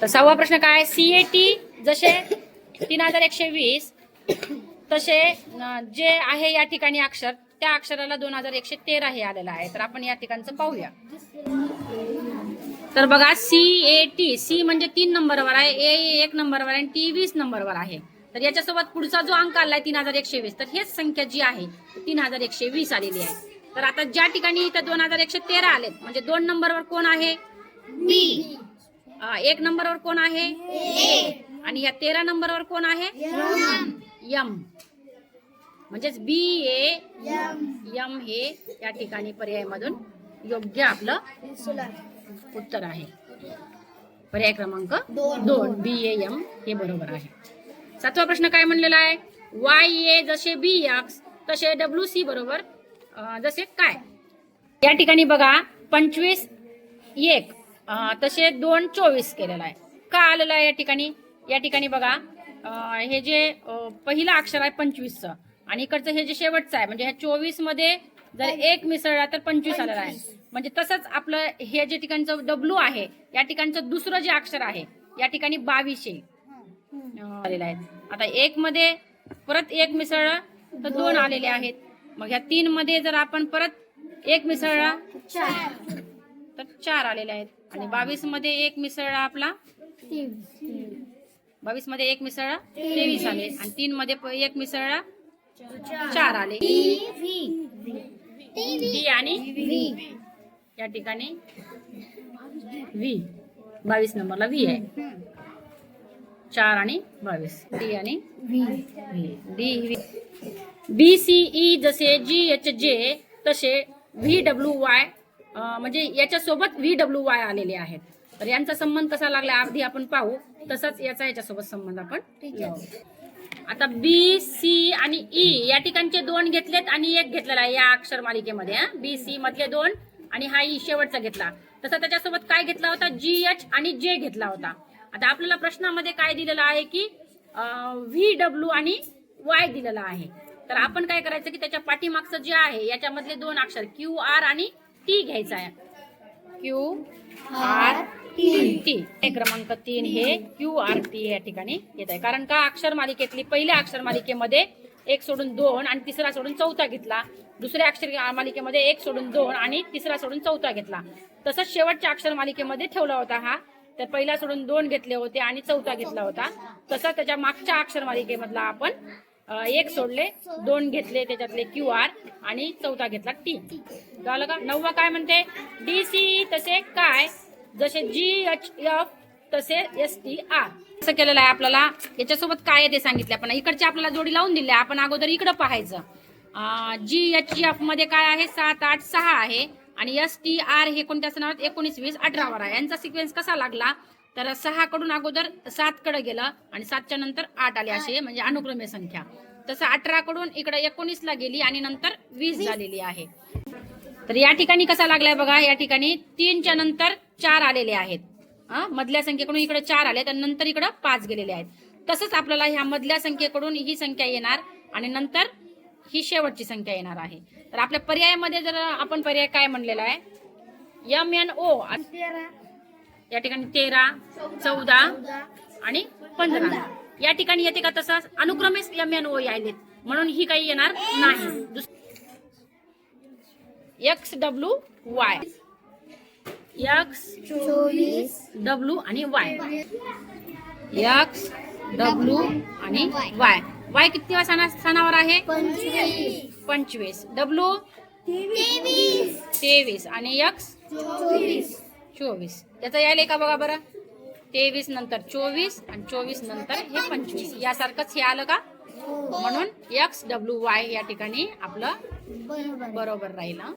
तर सहावा प्रश्न काय? सी ए टी जसे तीन हजार एकशे वीस तसे जे आहे या ठिकाणी अक्षर त्या अक्षराला दोन हजार एकशे तेरा हे आलेलं आहे. तर आपण या ठिकाणचं पाहूया. तर बघा सी ए टी सी म्हणजे तीन नंबरवर आहे ए एक नंबरवर आहे आणि टी वीस नंबरवर आहे. तर याच्यासोबत पुढचा जो अंक आलाय तीन हजार एकशे वीस तर हेच संख्या जी आहे तीन हजार एकशे वीस आलेली आहे. तर आता ज्या ठिकाणी इथं दोन हजार एकशे तेरा आलेत म्हणजे दोन नंबरवर कोण आहे? अं, एक नंबरवर कोण आहे? आणि या तेरा नंबरवर कोण आहे? यम. म्हणजेच बी ए यम. हे या ठिकाणी पर्यायामधून योग्य आपलं उत्तर आहे. पर्याय क्रमांक दोन. बी ए एम हे बरोबर आहे. सातवा प्रश्न काय म्हणलेला आहे? वाय ए जसे बी एक्स तसे डब्ल्यू सी बरोबर. जसे काय? या ठिकाणी बघा पंचवीस एक. तसे दोन चोवीस केलेला आहे. का आलेलं आहे या ठिकाणी? या ठिकाणी बघा हे जे पहिलं अक्षर आहे पंचवीसचं आणि इकडचं हे जे शेवटचं आहे म्हणजे ह्या चोवीसमध्ये जर एक मिसळला तर पंचवीस आलेला आहे. म्हणजे तसंच आपलं हे जे ठिकाणचं डब्ल्यू आहे या ठिकाणचं दुसरं जे अक्षर आहे या ठिकाणी बावीसशे आलेलं आहे. आता एक मध्ये परत एक मिसळला तर दोन आलेले आहेत. मग ह्या तीन मध्ये जर आपण परत एक मिसळला तर चार आलेले आहेत. आणि बावीसमध्ये एक मिसळला आपला. बावीसमध्ये एक मिसळला. तेवीस. आले. आणि तीन मध्ये एक मिसळला. चार. आले. डी आणि या ठिकाणी व्ही बावीस नंबरला व्ही आहे. चार आणि बावीस. डी आणि V. D B C E जसे जी एच जे तसे व्ही डब्ल्यू वाय म्हणजे याच्यासोबत व्ही डब्ल्यू वाय आलेले आहेत. तर यांचा संबंध कसा लागला अगदी आपण पाहू. तसाच याचा याच्यासोबत संबंध आपण. आता बी सी आणि ई या ठिकाणचे दोन घेतलेत आणि एक घेतलेला आहे या अक्षर मालिकेमध्ये बी सी मधले दोन आणि हा ई शेवटचा घेतला. तसा त्याच्यासोबत काय घेतला होता? जी एच आणि जे घेतला होता. आता आपल्याला प्रश्नामध्ये काय दिलेलं आहे की व्ही डब्ल्यू आणि वाय दिलेला आहे. तर आपण काय करायचं की त्याच्या पाठीमागचं जे आहे याच्यामधले दोन अक्षर क्यू आर आणि टी घ्यायचा आहे. क्यू आर टी हे क्रमांक तीन हे क्यू आर टी या ठिकाणी येत आहे. कारण का अक्षर मालिकेतली पहिल्या अक्षर मालिकेमध्ये एक सोडून दोन आणि तिसरा सोडून चौथा घेतला. दुसऱ्या अक्षर मालिकेमध्ये एक सोडून दोन आणि तिसरा सोडून चौथा घेतला. तसंच शेवटच्या अक्षर मालिकेमध्ये ठेवला होता हा. तर पहिला सोडून दोन घेतले होते आणि चौथा घेतला होता. तसा त्याच्या मागच्या अक्षर मालिकेमधला आपण एक सोडले दोन घेतले त्याच्यातले क्यू आर आणि चौथा घेतला टी. झालं का? नववा काय म्हणते? डी सी तसे काय? जसे जी एच एफ तसे एस टी आर. असं केलेलं आहे आपल्याला. याच्यासोबत काय आहे ते सांगितलं आपण. इकडचे आपल्याला जोडी लावून दिली आहे. आपण अगोदर इकडं पाहायचं. जी एच एफमध्ये काय आहे? सात आठ सहा आहे. आणि एस टी आर हे कोणत्या सणावर एकोणीस वीस अठरावर आहे. यांचा सिक्वेन्स कसा लागला? तर सहा कडून अगोदर सात कडे गेलं आणि सातच्या नंतर आठ आले असे म्हणजे अनुक्रमे संख्या. तसं अठरा कडून इकडे एकोणीस ला गेली आणि नंतर वीस झालेली आहे. तर या ठिकाणी कसा लागलाय बघा या ठिकाणी तीनच्या नंतर चार आलेले आहेत. मधल्या संख्येकडून इकडे चार आले तर नंतर इकडे पाच गेलेले आहेत. तसंच आपल्याला ह्या मधल्या संख्येकडून ही संख्या येणार आणि नंतर ही शेवटची संख्या येणार आहे. तर आपल्या पर्यायामध्ये जर आपण पर्याय काय म्हणलेला आहे? एम एन ओ या ठिकाणी तेरा चौदा आणि पंधरा. या ठिकाणी येते का तसं? अनुक्रमेच एम एन ओ यायलेत. म्हणून ही काही येणार नाही. X W Y X W आणि वाय एक्स डब्ल्यू आणि वाय वाय किती सणा सणावर आहे? पंचवीस. डब्ल्यू तेवीस. आणि एक्स चोवीस. त्याचं यायले का बघा बरं. तेवीस नंतर चोवीस आणि चोवीस नंतर हे पंचवीस. यासारखंच हे आलं का? म्हणून एक्स डब्ल्यू वाय या ठिकाणी आपलं बरोबर राहिलं.